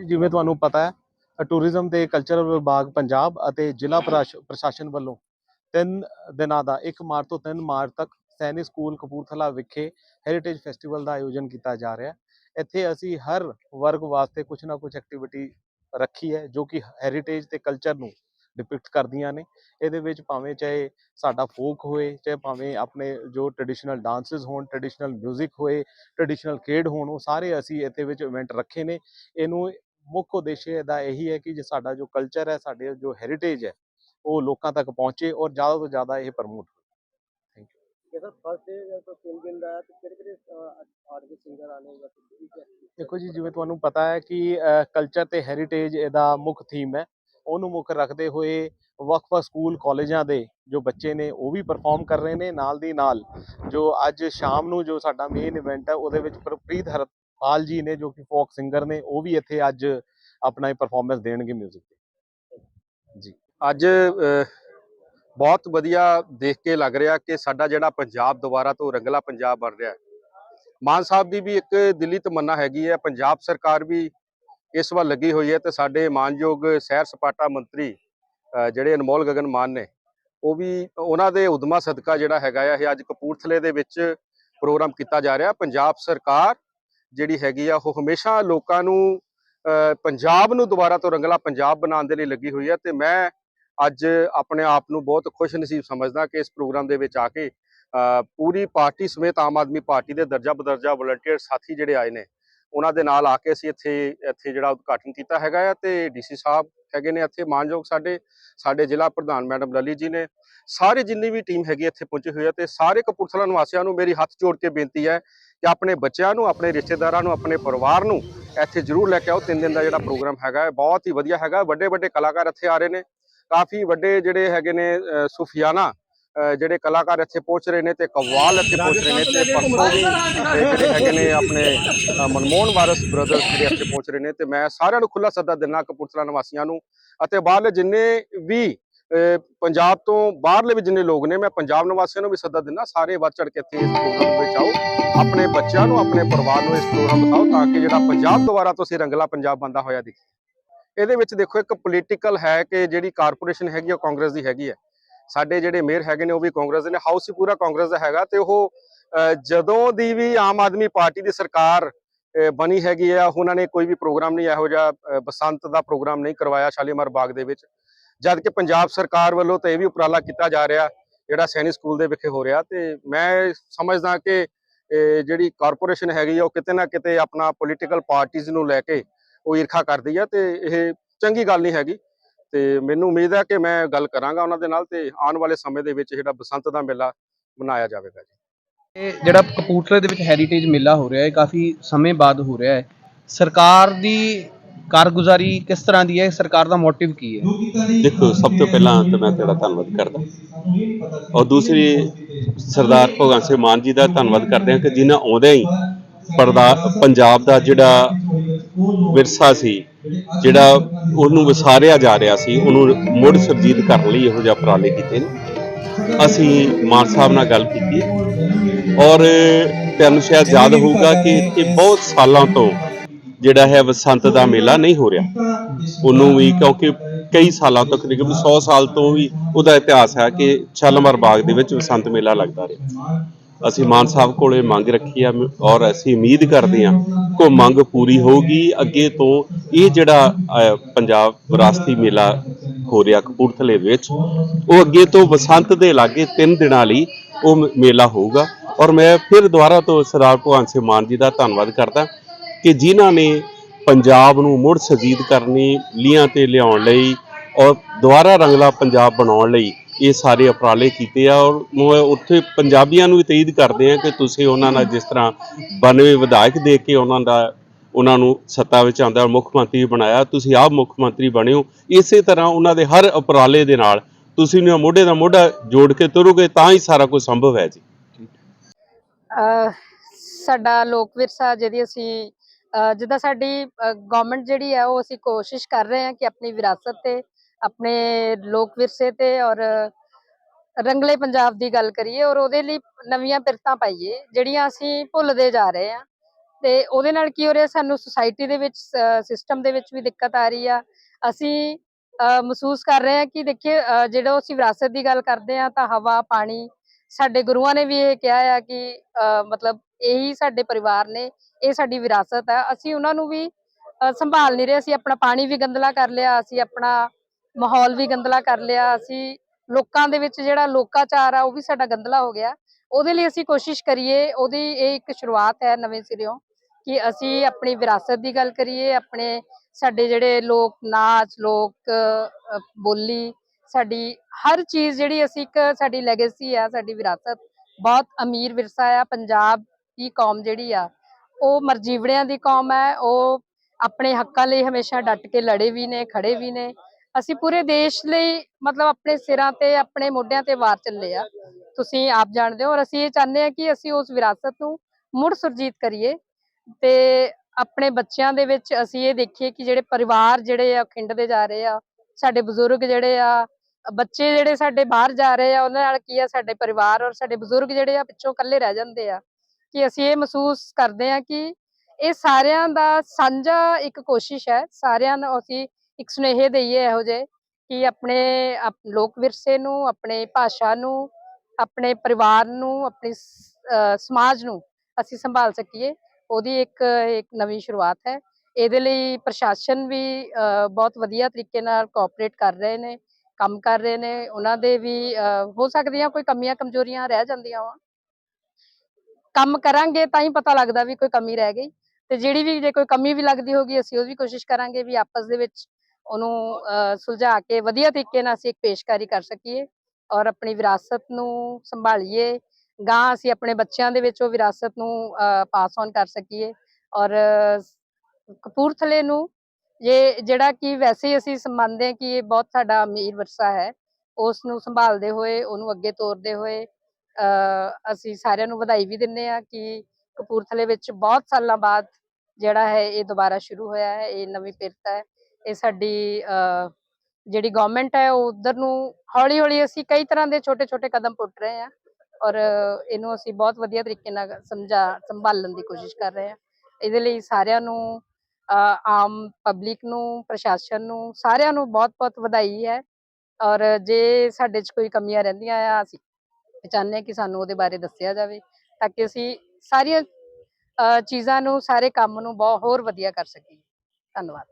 ਜੀ ਜਿਵੇਂ ਤੁਹਾਨੂੰ ਪਤਾ ਹੈ ਟੂਰਿਜ਼ਮ ਤੇ ਕਲਚਰਲ ਵਿਭਾਗ ਪੰਜਾਬ ਅਤੇ ਜ਼ਿਲ੍ਹਾ ਪ੍ਰਸ਼ਾ- ਪ੍ਰਸ਼ਾਸਨ ਵੱਲੋਂ ਤਿੰਨ ਦਿਨਾਂ ਦਾ 1 ਮਾਰਚ ਤੋਂ 3 ਮਾਰਚ ਤੱਕ ਸੈਨਿਕ ਸਕੂਲ ਕਪੂਰਥਲਾ ਵਿਖੇ ਹੈਰੀਟੇਜ ਫੈਸਟੀਵਲ ਦਾ ਆਯੋਜਨ ਕੀਤਾ ਜਾ ਰਿਹਾ ਹੈ। ਇੱਥੇ ਅਸੀਂ ਹਰ ਵਰਗ ਵਾਸਤੇ ਕੁਝ ਨਾ ਕੁਝ ਐਕਟੀਵਿਟੀ ਰੱਖੀ ਹੈ, ਜੋ ਕਿ ਹੈਰੀਟੇਜ ਤੇ ਕਲਚਰ ਨੂੰ ਡਿਪਿਕਟ ਕਰਦੀਆਂ ਨੇ। ਇਹਦੇ ਵਿੱਚ ਭਾਵੇਂ ਚਾਹੇ ਸਾਡਾ ਫੋਕ ਹੋਏ, ਚਾਹੇ ਭਾਵੇਂ ਆਪਣੇ ਜੋ ਟ੍ਰੈਡੀਸ਼ਨਲ ਡਾਂਸਸ ਹੋਣ ਟ੍ਰੈਡੀਸ਼ਨਲ 뮤직 ਹੋਏ ਟ੍ਰੈਡੀਸ਼ਨਲ ਖੇਡ ਹੋਣ, ਉਹ ਸਾਰੇ ਅਸੀਂ ਇੱਥੇ ਵਿੱਚ ਇਵੈਂਟ ਰੱਖੇ ਨੇ। ਇਹਨੂੰ ਮੁੱਖ ਉਦੇਸ਼ ਇਹਦਾ ਇਹੀ ਹੈ ਕਿ ਜੇ ਸਾਡਾ ਜੋ ਕਲਚਰ ਹੈ ਸਾਡੇ ਜੋ ਹੈਰੀਟੇਜ ਹੈ ਉਹ ਲੋਕਾਂ ਤੱਕ ਪਹੁੰਚੇ ਔਰ ਜ਼ਿਆਦਾ ਤੋਂ ਜ਼ਿਆਦਾ ਇਹ ਪ੍ਰਮੋਟ ਹੋਵੇ। ਦੇਖੋ ਜੀ ਜਿਵੇਂ ਤੁਹਾਨੂੰ ਪਤਾ ਹੈ ਕਿ ਕਲਚਰ ਤੇ ਹੈਰੀਟੇਜ ਇਹਦਾ ਮੁੱਖ ਥੀਮ ਹੈ। ਉਹਨੂੰ ਮੁੱਖ ਰੱਖਦੇ ਹੋਏ ਵੱਖ-ਵੱਖ ਸਕੂਲ ਕਾਲਜਾਂ ਦੇ ਜੋ ਬੱਚੇ ਨੇ ਉਹ ਵੀ ਪਰਫਾਰਮ ਕਰ ਰਹੇ ਨੇ। ਨਾਲ ਦੀ ਨਾਲ ਜੋ ਅੱਜ ਸ਼ਾਮ ਨੂੰ ਜੋ ਸਾਡਾ ਮੇਨ ਇਵੈਂਟ ਹੈ ਉਹਦੇ ਵਿੱਚ ਪ੍ਰਪ੍ਰੀਤ ਹਰਪਾਲ ਜੀ ਨੇ ਜੋ ਕਿ ਫੋਕ ਸਿੰਗਰ ਨੇ, ਉਹ ਵੀ ਇੱਥੇ ਅੱਜ ਆਪਣਾ ਇਹ ਪਰਫਾਰਮੈਂਸ ਦੇਣਗੇ 뮤직 ਤੇ। ਜੀ। ਅੱਜ ਬਹੁਤ ਵਧੀਆ ਦੇਖ ਕੇ ਲੱਗ ਰਿਹਾ ਕਿ ਸਾਡਾ ਜਿਹੜਾ ਪੰਜਾਬ ਦੁਬਾਰਾ ਤੋਂ ਰੰਗਲਾ ਪੰਜਾਬ ਬਣ ਰਿਹਾ ਹੈ। ਮਾਨ ਸਾਹਿਬ ਦੀ ਵੀ ਇੱਕ ਦਿੱਲੀ ਤਮੰਨਾ ਹੈਗੀ ਹੈ, ਪੰਜਾਬ ਸਰਕਾਰ ਵੀ ਇਸ ਵੱਲ ਲੱਗੀ ਹੋਈ ਹੈ ਤੇ ਸਾਡੇ ਮਾਨਯੋਗ ਸੈਰ ਸਪਾਟਾ ਮੰਤਰੀ ਜਿਹੜੇ ਅਨਮੋਲ ਗਗਨ ਮਾਨ ਨੇ, ਉਹ ਵੀ ਉਹਨਾਂ ਦੇ ਉਦਮਾ ਸਦਕਾ ਜਿਹੜਾ ਹੈਗਾ ਆ, ਇਹ ਅੱਜ ਕਪੂਰਥਲੇ ਦੇ ਵਿੱਚ ਪ੍ਰੋਗਰਾਮ ਕੀਤਾ ਜਾ ਰਿਹਾ। ਪੰਜਾਬ ਸਰਕਾਰ ਜਿਹੜੀ ਹੈਗੀ ਆ, ਉਹ ਹਮੇਸ਼ਾ ਲੋਕਾਂ ਨੂੰ ਪੰਜਾਬ ਨੂੰ ਦੁਬਾਰਾ ਤੋਂ ਰੰਗਲਾ ਪੰਜਾਬ ਬਣਾਉਣ ਦੇ ਲਈ ਲੱਗੀ ਹੋਈ ਹੈ ਤੇ ਮੈਂ ਅੱਜ ਆਪਣੇ ਆਪ ਨੂੰ ਬਹੁਤ ਖੁਸ਼ ਨਸੀਬ ਸਮਝਦਾ ਕਿ ਇਸ ਪ੍ਰੋਗਰਾਮ ਦੇ ਵਿੱਚ ਆ ਕੇ ਪੂਰੀ ਪਾਰਟੀ ਸਮੇਤ ਆਮ ਆਦਮੀ ਪਾਰਟੀ ਦੇ ਦਰਜਾ ਬਦਰਜਾ ਵਲੰਟੀਅਰ ਸਾਥੀ ਜਿਹੜੇ ਆਏ ਨੇ, ਉਹਨਾਂ ਦੇ ਨਾਲ ਆ ਕੇ ਅਸੀਂ ਇੱਥੇ ਇੱਥੇ ਜਿਹੜਾ ਉਦਘਾਟਨ ਕੀਤਾ ਹੈਗਾ ਆ ਤੇ ਡੀਸੀ ਸਾਹਿਬ ਹੈਗੇ ਨੇ ਇੱਥੇ। ਮਾਨਯੋਗ ਸਾਡੇ ਸਾਡੇ ਜ਼ਿਲ੍ਹਾ ਪ੍ਰਧਾਨ ਮੈਡਮ ਲਲੀ ਜੀ ਨੇ। ਸਾਰੇ ਜਿੰਨੀ ਵੀ ਟੀਮ ਹੈਗੀ ਇੱਥੇ ਪਹੁੰਚੀ ਹੋਈ ਹੈ ਤੇ ਸਾਰੇ ਕਪੂਰਥਲਾ ਨਿਵਾਸੀਆਂ ਨੂੰ ਮੇਰੀ ਹੱਥ ਜੋੜ ਕੇ ਬੇਨਤੀ ਹੈ ਕਿ ਆਪਣੇ ਬੱਚਿਆਂ ਨੂੰ, ਆਪਣੇ ਰਿਸ਼ਤੇਦਾਰਾਂ ਨੂੰ, ਆਪਣੇ ਪਰਿਵਾਰ ਨੂੰ ਇੱਥੇ ਜ਼ਰੂਰ ਲੈ ਕੇ ਆਓ। ਤਿੰਨ ਦਿਨ ਦਾ ਜਿਹੜਾ ਪ੍ਰੋਗਰਾਮ ਹੈਗਾ ਹੈ, ਬਹੁਤ ਹੀ ਵਧੀਆ ਹੈਗਾ। ਵੱਡੇ ਵੱਡੇ ਕਲਾਕਾਰ ਇੱਥੇ ਆ ਰਹੇ ਨੇ। ਕਾਫੀ ਵੱਡੇ ਜਿਹੜੇ ਹੈਗੇ ਨੇ ਸੁਫੀਆਨਾ ਜਿਹੜੇ ਕਲਾਕਾਰ ਇੱਥੇ ਪਹੁੰਚ ਰਹੇ ਨੇ ਤੇ ਕਵਾਲ ਇੱਥੇ ਪਹੁੰਚ ਰਹੇ ਨੇ ਤੇ ਪਰਸੋਂ ਵੀ ਜਿਹੜੇ ਹੈਗੇ ਨੇ ਆਪਣੇ ਮਨਮੋਹਨ ਵਾਰਸ ਬ੍ਰਦਰਸ ਜਿਹੜੇ ਇੱਥੇ ਪਹੁੰਚ ਰਹੇ ਨੇ ਤੇ ਮੈਂ ਸਾਰਿਆਂ ਨੂੰ ਖੁੱਲਾ ਸੱਦਾ ਦਿੰਦਾ ਕਪੂਰਥਲਾ ਨਿਵਾਸੀਆਂ ਨੂੰ ਅਤੇ ਬਾਹਰਲੇ ਜਿੰਨੇ ਵੀ ਪੰਜਾਬ ਤੋਂ ਬਾਹਰਲੇ ਵੀ ਜਿੰਨੇ ਲੋਕ ਨੇ ਮੈਂ ਪੰਜਾਬ ਨਿਵਾਸੀਆਂ ਨੂੰ ਵੀ ਸੱਦਾ ਦਿੰਦਾ ਸਾਰੇ ਵੱਧ ਚੜ ਕੇ ਇੱਥੇ ਇਸ ਪ੍ਰੋਗਰਾਮ ਵਿੱਚ ਆਓ ਆਪਣੇ ਬੱਚਿਆਂ ਨੂੰ ਆਪਣੇ ਪਰਿਵਾਰ ਨੂੰ ਇਸ ਪ੍ਰੋਗਰਾਮ ਦਿਖਾਓ ਤਾਂ ਕਿ ਜਿਹੜਾ ਪੰਜਾਬ ਦੁਬਾਰਾ ਤੋਂ ਅਸੀਂ ਰੰਗਲਾ ਪੰਜਾਬ ਬੰਦਾ ਹੋਇਆ ਦਿਖੇ। ਇਹਦੇ ਵਿੱਚ ਦੇਖੋ ਇੱਕ ਪੋਲੀਟੀਕਲ ਹੈ ਕਿ ਜਿਹੜੀ ਕਾਰਪੋਰੇਸ਼ਨ ਹੈਗੀ ਆ, ਉਹ ਕਾਂਗਰਸ ਦੀ ਹੈਗੀ ਹੈ ਸਾਡੇ ਜਿਹੜੇ ਮੇਅਰ ਹੈਗੇ ਨੇ ਉਹ ਵੀ ਕਾਂਗਰਸ ਦੇ ਨੇ ਹਾਊਸ ਹੀ ਪੂਰਾ ਕਾਂਗਰਸ ਦਾ ਹੈਗਾ ਤੇ ਉਹ ਜਦੋਂ ਦੀ ਵੀ ਆਮ ਆਦਮੀ ਪਾਰਟੀ ਦੀ ਸਰਕਾਰ ਬਣੀ ਹੈਗੀ ਆ, ਉਹਨਾਂ ਨੇ ਕੋਈ ਵੀ ਪ੍ਰੋਗਰਾਮ ਨਹੀਂ ਇਹੋ ਜਿਹਾ ਬਸੰਤ ਦਾ ਪ੍ਰੋਗਰਾਮ ਨਹੀਂ ਕਰਵਾਇਆ ਸ਼ਾਲੀਮਾਰ ਬਾਗ ਦੇ ਵਿੱਚ। ਜਦ ਕਿ ਪੰਜਾਬ ਸਰਕਾਰ ਵੱਲੋਂ ਤਾਂ ਇਹ ਵੀ ਉਪਰਾਲਾ ਕੀਤਾ ਜਾ ਰਿਹਾ, ਜਿਹੜਾ ਸੈਨੀ ਸਕੂਲ ਦੇ ਵਿਖੇ ਹੋ ਰਿਹਾ ਤੇ ਮੈਂ ਸਮਝਦਾ ਕਿ ਜਿਹੜੀ ਕਾਰਪੋਰੇਸ਼ਨ ਹੈਗੀ ਆ, ਉਹ ਕਿਤੇ ਨਾ ਕਿਤੇ ਆਪਣਾ ਪੋਲੀਟੀਕਲ ਪਾਰਟੀਆਂ ਨੂੰ ਲੈ ਕੇ ਉਹ ਈਰਖਾ ਕਰਦੀ ਆ ਤੇ ਇਹ ਚੰਗੀ ਗੱਲ ਨਹੀਂ ਹੈਗੀ। ਤੇ ਮੈਨੂੰ ਉਮੀਦ ਹੈ ਕਿ ਮੈਂ ਗੱਲ ਕਰਾਂਗਾ ਉਹਨਾਂ ਦੇ ਨਾਲ ਤੇ ਆਉਣ ਵਾਲੇ ਸਮੇਂ ਦੇ ਵਿੱਚ ਜਿਹੜਾ ਬਸੰਤ ਦਾ ਮੇਲਾ ਮਨਾਇਆ ਜਾਵੇਗਾ ਜੀ। ਇਹ ਜਿਹੜਾ ਕਪੂਰਥਲੇ ਦੇ ਵਿੱਚ ਹੈਰੀਟੇਜ ਮੇਲਾ ਹੋ ਰਿਹਾ ਹੈ ਕਾਫੀ ਸਮੇਂ ਬਾਅਦ ਹੋ ਰਿਹਾ ਹੈ। ਸਰਕਾਰ ਦੀ ਕਾਰਗੁਜ਼ਾਰੀ ਕਿਸ ਤਰ੍ਹਾਂ ਦੀ ਹੈ? ਸਰਕਾਰ ਦਾ ਮੋਟਿਵ ਕੀ ਹੈ? ਦੇਖੋ ਸਭ ਤੋਂ ਪਹਿਲਾਂ ਤਾਂ ਮੈਂ ਤੁਹਾਡਾ ਧੰਨਵਾਦ ਕਰਦਾ। ਔਰ ਦੂਸਰੀ ਸਰਦਾਰ ਭਗਵੰਤ ਸਿੰਘ ਮਾਨ ਜੀ ਦਾ ਧੰਨਵਾਦ ਕਰਦੇ ਹਾਂ ਕਿ ਜਿਨ੍ਹਾਂ ਆਉਂਦਿਆਂ ਹੀ ਪੰਜਾਬ ਦਾ ਜਿਹੜਾ ਵਿਰਸਾ ਸੀ, ਜਿਹੜਾ ਉਹਨੂੰ ਵਿਸਾਰਿਆ ਜਾ ਰਿਹਾ ਸੀ, ਉਹਨੂੰ ਮੁੜ ਸਰਜੀਤ ਕਰਨ ਲਈ ਇਹੋ ਜਿਹਾ ਉਪਰਾਲੇ ਕੀਤੇ ਨੇ। ਅਸੀਂ ਮਾਨ ਸਾਹਿਬ ਨਾਲ ਗੱਲ ਕੀਤੀ ਔਰ ਤੁਹਾਨੂੰ ਸ਼ਾਇਦ ਯਾਦ ਹੋਊਗਾ ਕਿ ਇੱਥੇ ਬਹੁਤ ਸਾਲਾਂ ਤੋਂ ਜਿਹੜਾ ਹੈ ਬਸੰਤ ਦਾ ਮੇਲਾ ਨਹੀਂ ਹੋ ਰਿਹਾ। ਉਹਨੂੰ ਵੀ ਕਿਉਂਕਿ ਕਈ ਸਾਲਾਂ ਤੋਂ, ਤਕਰੀਬਨ 100 ਸਾਲ ਤੋਂ ਵੀ ਉਹਦਾ ਇਤਿਹਾਸ ਹੈ ਕਿ ਸ਼ਾਲੀਮਾਰ ਬਾਗ ਦੇ ਵਿੱਚ ਵਸੰਤ ਮੇਲਾ ਲੱਗਦਾ ਰਿਹਾ। ਅਸੀਂ ਮਾਨ ਸਾਹਿਬ ਕੋਲੇ ਮੰਗ ਰੱਖੀ ਆ ਔਰ ਅਸੀਂ ਉਮੀਦ ਕਰਦੇ ਹਾਂ ਕਿ ਉਹ ਮੰਗ ਪੂਰੀ ਹੋਊਗੀ। ਅੱਗੇ ਤੋਂ ਇਹ ਜਿਹੜਾ ਪੰਜਾਬ ਵਿਰਾਸਤੀ ਮੇਲਾ ਹੋ ਰਿਹਾ ਕਪੂਰਥਲੇ ਵਿੱਚ, ਉਹ ਅੱਗੇ ਤੋਂ ਬਸੰਤ ਦੇ ਲਾਗੇ 3 ਦਿਨਾਂ ਲਈ ਉਹ ਮੇਲਾ ਹੋਊਗਾ। ਔਰ ਮੈਂ ਫਿਰ ਦੁਬਾਰਾ ਤੋਂ ਸਰਦਾਰ ਭਗਵੰਤ ਸਿੰਘ ਮਾਨ ਜੀ ਦਾ ਧੰਨਵਾਦ ਕਰਦਾ ਕਿ ਜਿਨ੍ਹਾਂ ਨੇ ਪੰਜਾਬ ਨੂੰ ਮੁੜ ਸਜੀਦ ਕਰਨੀ ਲੀਆਂ ਤੇ ਲਿਆਉਣ ਲਈ ਔਰ ਦੁਬਾਰਾ ਰੰਗਲਾ ਪੰਜਾਬ ਬਣਾਉਣ ਲਈ ਇਹ ਸਾਰੇ ਉਪਰਾਲੇ ਕੀਤੇ ਆ ਔਰ ਮੈਂ ਉੱਥੇ ਪੰਜਾਬੀਆਂ ਨੂੰ ਵੀ ਤਈਦ ਕਰਦੇ ਆ ਕਿ ਤੁਸੀਂ ਉਹਨਾਂ ਨਾਲ ਜਿਸ ਤਰ੍ਹਾਂ 92 ਵਿਧਾਇਕ ਦੇ ਕੇ ਉਹਨਾਂ ਦਾ, ਉਹਨਾਂ ਨੂੰ ਸੱਤਾ ਵਿੱਚ ਆਉਂਦਾ ਮੁੱਖ ਮੰਤਰੀ ਬਣਾਇਆ, ਤੁਸੀਂ ਆਪ ਮੁੱਖ ਮੰਤਰੀ ਬਣਿਓ ਇਸੇ ਤਰ੍ਹਾਂ ਉਹਨਾਂ ਦੇ ਹਰ ਉਪਰਾਲੇ ਦੇ ਨਾਲ ਤੁਸੀਂ ਨੇ ਮੋਢੇ ਦਾ ਮੋਢਾ ਜੋੜ ਕੇ ਤੁਰੋਗੇ ਤਾਂ ਹੀ ਸਾਰਾ ਕੁਝ ਸੰਭਵ ਹੈ ਜੀ। ਅਹ ਸਾਡਾ ਲੋਕ ਵਿਰਸਾ ਜਿਹਦੀ ਅਸੀਂ ਜਿੱਦਾਂ ਸਾਡੀ ਗਵਰਨਮੈਂਟ ਜਿਹੜੀ ਹੈ ਉਹ ਅਸੀਂ ਕੋਸ਼ਿਸ਼ ਕਰ ਰਹੇ ਹਾਂ ਕਿ ਆਪਣੀ ਵਿਰਾਸਤ ਤੇ ਆਪਣੇ ਲੋਕ ਵਿਰਸੇ ਤੇ ਔਰ ਰੰਗਲੇ ਪੰਜਾਬ ਦੀ ਗੱਲ ਕਰੀਏ ਔਰ ਉਹਦੇ ਲਈ ਨਵੀਆਂ ਪਿਰਤਾਂ ਪਾਈਏ, ਜਿਹੜੀਆਂ ਅਸੀਂ ਭੁੱਲਦੇ ਜਾ ਰਹੇ ਹਾਂ। ਤੇ ਉਹਦੇ ਨਾਲ ਕੀ ਹੋ ਰਿਹਾ, ਸਾਨੂੰ ਸੁਸਾਇਟੀ ਦੇ ਵਿੱਚ ਸਿਸਟਮ ਦੇ ਵਿੱਚ ਵੀ ਦਿੱਕਤ ਆ ਰਹੀ ਆ। ਅਸੀਂ ਮਹਿਸੂਸ ਕਰ ਰਹੇ ਹਾਂ ਕਿ ਦੇਖੀਏ ਜਿਹੜਾ ਅਸੀਂ ਵਿਰਾਸਤ ਦੀ ਗੱਲ ਕਰਦੇ ਆ ਤਾਂ ਹਵਾ, ਪਾਣੀ, ਸਾਡੇ ਗੁਰੂਆਂ ਨੇ ਵੀ ਇਹ ਕਿਹਾ ਆ ਕਿ ਮਤਲਬ ਇਹੀ ਸਾਡੇ ਪਰਿਵਾਰ ਨੇ, ਇਹ ਸਾਡੀ ਵਿਰਾਸਤ ਆ। ਅਸੀਂ ਉਹਨਾਂ ਨੂੰ ਵੀ ਸੰਭਾਲ ਨਹੀਂ ਰਹੇ, ਅਸੀਂ ਆਪਣਾ ਪਾਣੀ ਵੀ ਗੰਦਲਾ ਕਰ ਲਿਆ, ਅਸੀਂ ਆਪਣਾ ਮਾਹੌਲ ਵੀ ਗੰਦਲਾ ਕਰ ਲਿਆ। ਅਸੀਂ ਲੋਕਾਂ ਦੇ ਵਿੱਚ ਜਿਹੜਾ ਲੋਕਾਚਾਰ ਆ, ਉਹ ਵੀ ਸਾਡਾ ਗੰਦਲਾ ਹੋ ਗਿਆ। ਉਹਦੇ ਲਈ ਅਸੀਂ ਕੋਸ਼ਿਸ਼ ਕਰੀਏ, ਉਹਦੀ ਇਹ ਇੱਕ ਸ਼ੁਰੂਆਤ ਹੈ ਨਵੇਂ ਸਿਰਿਓਂ ਕਿ ਅਸੀਂ ਆਪਣੀ ਵਿਰਾਸਤ ਦੀ ਗੱਲ ਕਰੀਏ, ਆਪਣੇ ਸਾਡੇ ਜਿਹੜੇ ਲੋਕ ਨਾਚ, ਲੋਕ ਬੋਲੀ, ਸਾਡੀ ਹਰ ਚੀਜ਼ ਜਿਹੜੀ ਅਸੀਂ ਇੱਕ ਸਾਡੀ ਲੈਗੇਸੀ ਆ, ਸਾਡੀ ਵਿਰਾਸਤ, ਬਹੁਤ ਅਮੀਰ ਵਿਰਸਾ ਆ। ਪੰਜਾਬ ਦੀ ਕੌਮ ਜਿਹੜੀ ਆ, ਉਹ ਮਰਜੀਵੜਿਆਂ ਦੀ ਕੌਮ ਹੈ। ਉਹ ਆਪਣੇ ਹੱਕਾਂ ਲਈ ਹਮੇਸ਼ਾ ਡਟ ਕੇ ਲੜੇ ਵੀ ਨੇ, ਖੜੇ ਵੀ ਨੇ। ਅਸੀਂ ਪੂਰੇ ਦੇਸ਼ ਲਈ ਮਤਲਬ ਆਪਣੇ ਸਿਰਾਂ ਤੇ, ਆਪਣੇ ਮੋਢਿਆਂ ਤੇ ਵਾਰ ਚੱਲੇ ਆ। ਤੁਸੀਂ ਆਪ ਜਾਣਦੇ ਹੋ ਔਰ ਅਸੀਂ ਇਹ ਚਾਹੁੰਦੇ ਹਾਂ ਕਿ ਅਸੀਂ ਉਸ ਵਿਰਾਸਤ ਨੂੰ ਮੁੜ ਸੁਰਜੀਤ ਕਰੀਏ ਤੇ ਆਪਣੇ ਬੱਚਿਆਂ ਦੇ ਵਿੱਚ ਅਸੀਂ ਇਹ ਦੇਖੀਏ ਕਿ ਜਿਹੜੇ ਪਰਿਵਾਰ ਜਿਹੜੇ ਆ ਖਿੰਡਦੇ ਜਾ ਰਹੇ ਆ, ਸਾਡੇ ਬਜ਼ੁਰਗ ਜਿਹੜੇ ਆ, ਬੱਚੇ ਜਿਹੜੇ ਸਾਡੇ ਬਾਹਰ ਜਾ ਰਹੇ ਆ, ਉਹਨਾਂ ਨਾਲ ਕੀ ਆ, ਸਾਡੇ ਪਰਿਵਾਰ ਔਰ ਸਾਡੇ ਬਜ਼ੁਰਗ ਜਿਹੜੇ ਆ ਪਿੱਛੋਂ ਇਕੱਲੇ ਰਹਿ ਜਾਂਦੇ ਆ। ਕਿ ਅਸੀਂ ਇਹ ਮਹਿਸੂਸ ਕਰਦੇ ਆ ਕਿ ਇਹ ਸਾਰਿਆਂ ਦਾ ਸਾਂਝਾ ਇੱਕ ਕੋਸ਼ਿਸ਼ ਹੈ, ਸਾਰਿਆਂ ਨੂੰ ਅਸੀਂ ਇੱਕ ਸੁਨੇਹੇ ਦਈਏ ਇਹੋ ਜਿਹੇ ਕਿ ਆਪਣੇ ਲੋਕ ਵਿਰਸੇ ਨੂੰ ਆਪਣੇ ਭਾਸ਼ਾ ਨੂੰ ਆਪਣੇ ਪਰਿਵਾਰ ਨੂੰ ਆਪਣੀ ਸਮਾਜ ਨੂੰ ਅਸੀਂ ਸੰਭਾਲ ਸਕੀਏ। ਉਹਦੀ ਇੱਕ ਇੱਕ ਨਵੀਂ ਸ਼ੁਰੂਆਤ ਹੈ। ਇਹਦੇ ਲਈ ਪ੍ਰਸ਼ਾਸਨ ਵੀ ਬਹੁਤ ਵਧੀਆ ਤਰੀਕੇ ਨਾਲ ਕੋਆਪਰੇਟ ਕਰ ਰਹੇ ਨੇ ਕੰਮ ਕਰ ਰਹੇ ਨੇ। ਉਹਨਾਂ ਦੇ ਵੀ ਅਹ, ਹੋ ਸਕਦੀਆਂ ਕੋਈ ਕਮੀਆਂ ਕਮਜ਼ੋਰੀਆਂ ਰਹਿ ਜਾਂਦੀਆਂ ਵਾ। ਕੰਮ ਕਰਾਂਗੇ ਤਾਂ ਹੀ ਪਤਾ ਲੱਗਦਾ ਵੀ ਕੋਈ ਕਮੀ ਰਹਿ ਗਈ। ਤੇ ਜਿਹੜੀ ਵੀ ਜੇ ਕੋਈ ਕਮੀ ਵੀ ਲੱਗਦੀ ਹੋਗੀ ਅਸੀਂ ਉਹ ਵੀ ਕੋਸ਼ਿਸ਼ ਕਰਾਂਗੇ ਵੀ ਆਪਸ ਦੇ ਵਿੱਚ ਉਹਨੂੰ ਸੁਲਝਾ ਕੇ ਵਧੀਆ ਤਰੀਕੇ ਨਾਲ ਅਸੀਂ ਇੱਕ ਪੇਸ਼ਕਾਰੀ ਕਰ ਸਕੀਏ ਔਰ ਆਪਣੀ ਵਿਰਾਸਤ ਨੂੰ ਸੰਭਾਲੀਏ। ਗਾਂ ਅਸੀਂ ਆਪਣੇ ਬੱਚਿਆਂ ਦੇ ਵਿੱਚ ਉਹ ਵਿਰਾਸਤ ਨੂੰ ਪਾਸ ਔਨ ਕਰ ਸਕੀਏ ਔਰ ਕਪੂਰਥਲੇ ਨੂੰ ਇਹ ਜਿਹੜਾ ਕਿ ਵੈਸੇ ਹੀ ਅਸੀਂ ਮੰਨਦੇ ਹਾਂ ਕਿ ਇਹ ਬਹੁਤ ਸਾਡਾ ਅਮੀਰ ਵਿਰਸਾ ਹੈ ਉਸ ਨੂੰ ਸੰਭਾਲਦੇ ਹੋਏ ਉਹਨੂੰ ਅੱਗੇ ਤੋਰਦੇ ਹੋਏ ਅਹ, ਅਸੀਂ ਸਾਰਿਆਂ ਨੂੰ ਵਧਾਈ ਵੀ ਦਿੰਦੇ ਆ ਕਿ ਕਪੂਰਥਲੇ ਵਿੱਚ ਬਹੁਤ ਸਾਲਾਂ ਬਾਅਦ ਜਿਹੜਾ ਹੈ ਇਹ ਦੁਬਾਰਾ ਸ਼ੁਰੂ ਹੋਇਆ ਹੈ ਇਹ ਨਵੀਂ ਪਿਰਤ ਹੈ। ਇਹ ਸਾਡੀ ਜਿਹੜੀ ਗਵਰਨਮੈਂਟ ਹੈ, ਉਹ ਉਧਰ ਨੂੰ ਹੌਲੀ ਹੌਲੀ ਅਸੀਂ ਕਈ ਤਰ੍ਹਾਂ ਦੇ ਛੋਟੇ ਛੋਟੇ ਕਦਮ ਪੁੱਟ ਰਹੇ ਹਾਂ ਔਰ ਇਹਨੂੰ ਅਸੀਂ ਬਹੁਤ ਵਧੀਆ ਤਰੀਕੇ ਨਾਲ ਸਮਝਾ, ਸੰਭਾਲਣ ਦੀ ਕੋਸ਼ਿਸ਼ ਕਰ ਰਹੇ ਹਾਂ। ਇਹਦੇ ਲਈ ਸਾਰਿਆਂ ਨੂੰ ਆਮ ਪਬਲਿਕ ਨੂੰ, ਪ੍ਰਸ਼ਾਸਨ ਨੂੰ, ਸਾਰਿਆਂ ਨੂੰ ਬਹੁਤ-ਬਹੁਤ ਵਧਾਈ ਹੈ ਔਰ ਜੇ ਸਾਡੇ 'ਚ ਕੋਈ ਕਮੀਆਂ ਰਹਿੰਦੀਆਂ ਆ, ਅਸੀਂ ਚਾਹੁੰਦੇ ਹਾਂ ਕਿ ਸਾਨੂੰ ਉਹਦੇ ਬਾਰੇ ਦੱਸਿਆ ਜਾਵੇ ਤਾਂ ਕਿ ਅਸੀਂ ਸਾਰੀਆਂ ਚੀਜ਼ਾਂ ਨੂੰ, ਸਾਰੇ ਕੰਮ ਨੂੰ ਬਹੁਤ ਹੋਰ ਵਧੀਆ ਕਰ ਸਕੀਏ। ਧੰਨਵਾਦ।